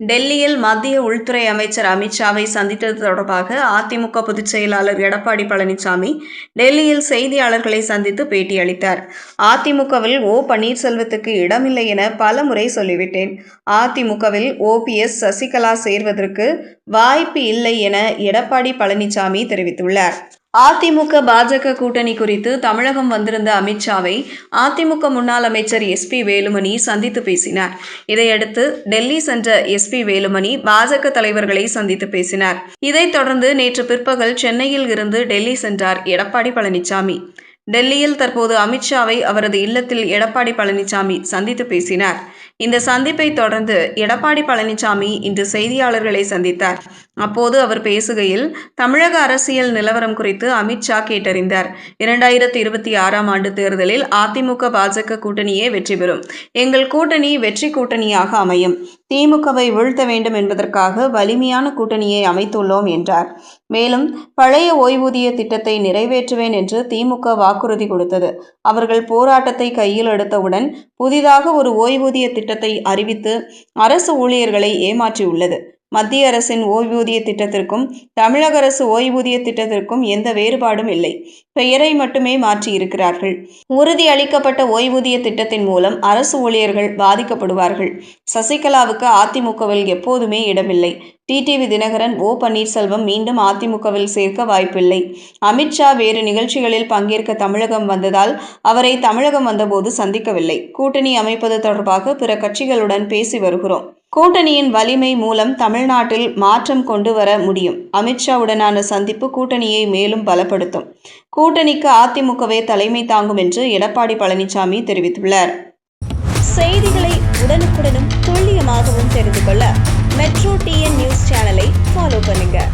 டெல்லியில் மத்திய உள்துறை அமைச்சர் அமித்ஷாவை சந்தித்தது தொடர்பாக அதிமுக பொதுச் செயலாளர் எடப்பாடி பழனிசாமி டெல்லியில் செய்தியாளர்களை சந்தித்து பேட்டியளித்தார். அதிமுகவில் ஓ பன்னீர்செல்வத்துக்கு இடமில்லை என பல முறை சொல்லிவிட்டேன். அதிமுகவில் ஓபிஎஸ் சசிகலா சேர்வதற்கு வாய்ப்பு இல்லை என எடப்பாடி பழனிசாமி தெரிவித்துள்ளார். அதிமுக பாஜக கூட்டணி குறித்து தமிழகம் வந்திருந்த அமித்ஷாவை அதிமுக முன்னாள் அமைச்சர் எஸ்பி வேலுமணி சந்தித்து பேசினார். இதையடுத்து டெல்லி சென்ற எஸ்பி வேலுமணி பாஜக தலைவர்களை சந்தித்து பேசினார். இதைத் தொடர்ந்து நேற்று பிற்பகல் சென்னையில் இருந்து டெல்லி சென்றார் எடப்பாடி பழனிசாமி டெல்லியில் தற்போது அமித்ஷாவை அவரது இல்லத்தில் எடப்பாடி பழனிசாமி சந்தித்து பேசினார். இந்த சந்திப்பை தொடர்ந்து எடப்பாடி பழனிசாமி இன்று செய்தியாளர்களை சந்தித்தார். அப்போது அவர் பேசுகையில் தமிழக அரசியல் நிலவரம் குறித்து அமித்ஷா கேட்டறிந்தார். இரண்டாயிரத்தி இருபத்தி ஆறாம் ஆண்டு தேர்தலில் அதிமுக பாஜக கூட்டணியே வெற்றி பெறும். எங்கள் கூட்டணி வெற்றி கூட்டணியாக அமையும். திமுகவை வீழ்த்த வேண்டும் என்பதற்காக வலிமையான கூட்டணியை அமைத்துள்ளோம் என்றார். மேலும் பழைய ஓய்வூதிய திட்டத்தை நிறைவேற்றுவேன் என்று திமுக வாக்குறுதி கொடுத்தது. அவர்கள் போராட்டத்தை கையில் எடுத்தவுடன் புதிதாக ஒரு ஓய்வூதிய திட்டத்தை அறிவித்து அரசு ஊழியர்களை ஏமாற்றியுள்ளது. மத்திய அரசின் ஓய்வூதிய திட்டத்திற்கும் தமிழக அரசு ஓய்வூதிய திட்டத்திற்கும் எந்த வேறுபாடும் இல்லை. பெயரை மட்டுமே மாற்றி இருக்கிறார்கள். உறுதி அளிக்கப்பட்ட ஓய்வூதிய திட்டத்தின் மூலம் அரசு ஊழியர்கள் பாதிக்கப்படுவார்கள். சசிகலாவுக்கு அதிமுகவில் எப்போதுமே இடமில்லை. டிடிவி தினகரன் ஓ பன்னீர்செல்வம் மீண்டும் அதிமுகவில் சேர்க்க வாய்ப்பில்லை. அமித்ஷா வேறு நிகழ்ச்சிகளில் பங்கேற்க தமிழகம் வந்ததால் அவரை தமிழகம் வந்தபோது சந்திக்கவில்லை. கூட்டணி அமைப்பது தொடர்பாக பிற கட்சிகளுடன் பேசி வருகிறோம். கூட்டணியின் வலிமை மூலம் தமிழ்நாட்டில் மாற்றம் கொண்டு வர முடியும். அமித்ஷாவுடனான சந்திப்பு கூட்டணியை மேலும் பலப்படுத்தும். கூட்டணிக்கு அதிமுகவே தலைமை தாங்கும் என்று எடப்பாடி பழனிசாமி தெரிவித்துள்ளார். செய்திகளை உடனுக்குடனும் துல்லியமாகவும் தெரிந்து கொள்ள மெட்ரோ டிஎன் நியூஸ் சேனலை ஃபாலோ பண்ணுங்கள்